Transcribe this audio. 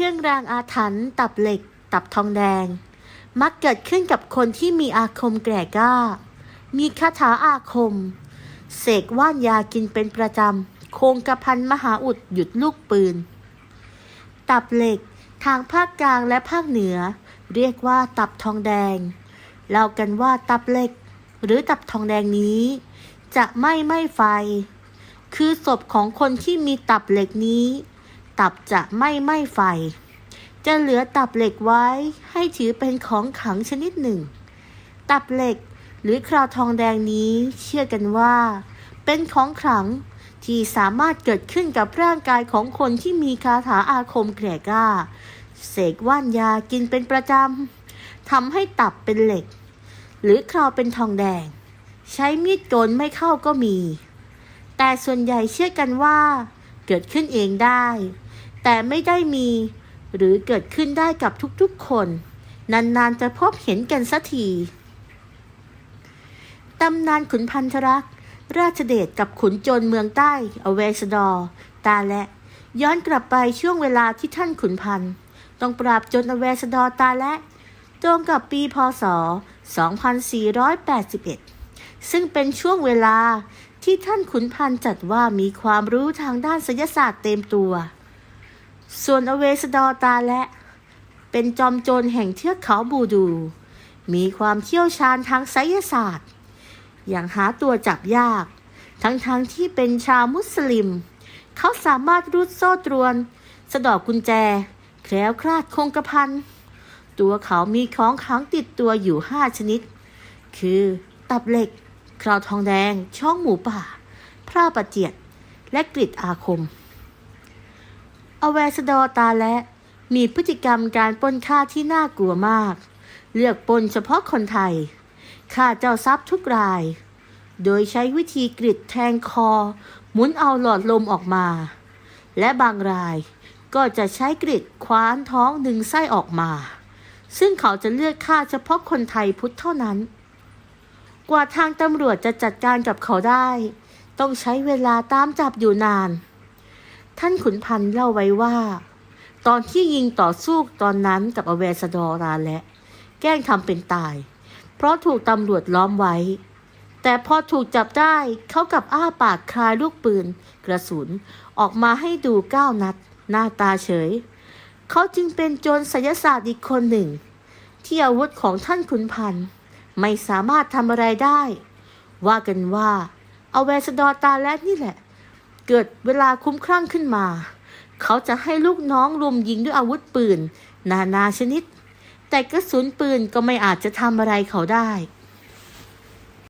รื่องรางอาถรรพ์ตับเหล็ก ตับทองแดง มักเกิดขึ้นกับคนที่มีอาคมแก่กล้า มีคาถาอาคม เสกว่านยากินเป็นประจำ โคงกระพันมหาอุดหยุดลูกปืน ตับเหล็กทางภาคกลางและภาคเหนือ เรียกว่าตับทองแดงเล่ากันว่าตับเหล็ก หรือตับทองแดงนี้ จะไม่ไหม้ไฟ คือศพของคนที่มีตับเหล็กนี้ ตับจะไม่ไหม้ไฟ จะเหลือตับเหล็กไว้ให้ถือเป็นของขังชนิดหนึ่ง ตับเหล็กหรือคราวทองแดงนี้เชื่อกันว่า เป็นของขลังที่สามารถเกิดขึ้นกับร่างกายของคนที่มีคาถาอาคมแกร่กล้า เสกว่านยากินเป็นประจำทำให้ตับเป็นเหล็ก หรือคราวเป็นทองแดง ใช้มีดโกนไม่เข้าก็มี แต่ส่วนใหญ่เชื่อกันว่า เกิดขึ้นเองได้ แต่ไม่ได้มี หรือเกิดขึ้นได้กับทุกๆคน นานๆจะพบเห็นกันสักทีตำนานขุนพันธรักษ์ราชเดชกับขุนโจรเมืองใต้อเวสดอร์ตาและ ย้อนกลับไปช่วงเวลาที่ท่านขุนพันธ์ต้องปราบโจรอเวสดอร์ตาและตรงกับปีพศ 2481 ซึ่งเป็นช่วงเวลาที่ท่านขุนพันธ์จัดว่ามีความรู้ทางด้านศิลศาสตร์เต็มตัว ส่วนอเวสดอตาและ เป็นจอมโจรแห่งเทือกเขาบูดู มีความเชี่ยวชาญทางไสยศาสตร์ อย่างหาตัวจับยาก ทั้งๆทที่เป็นชาวมุสลิม เขาสามารถรูดโซ่ตรวน สะดอกกุญแจ แคล้วคลาดคงกระพัน ตัวเขามีของขังติดตัวอยู่ห้าชนิด คือตับเหล็ก คราวทองแดง ช่องหมูป่าพระประเจียด และกริดอาคม อเวสดอตาและมีพฤติกรรมการปล้นฆ่าที่น่ากลัวมาก เลือกปล้นเฉพาะคนไทยฆ่าเจ้าทรัพย์ทุกราย โดยใช้วิธีกริดแทงคอ หมุนเอาหลอดลมออกมา และบางรายก็จะใช้กริดคว้านท้องดึงไส้ออกมา ซึ่งเขาจะเลือกฆ่าเฉพาะคนไทยพุทธเท่านั้น กว่าทางตำรวจจะจัดการกับเขาได้ ต้องใช้เวลาตามจับอยู่นาน ท่านขุนพันธ์เล่าไว้ว่า ตอนที่ยิงต่อสู้ตอนนั้นกับอเวสดอราและ แกล้งทำเป็นตาย เพราะถูกตำรวจล้อมไว้ แต่พอถูกจับได้เขากับอ้าปากคลายลูกปืน กระสุนออกมาให้ดูเก้านัด หน้าตาเฉย เขาจึงเป็นโจรศิลศาสตร์อีกคนหนึ่ง ที่อาวุธของท่านขุนพันธ์ไม่สามารถทำอะไรได้ ว่ากันว่าเอาเวสดอร์ตาแลดนี่แหละ เกิดเวลาคุ้มครั่งขึ้นมา เขาจะให้ลูกน้องรุมยิงด้วยอาวุธปืน นานาชนิด แต่กระสุนปืนก็ไม่อาจจะทำอะไรเขาได้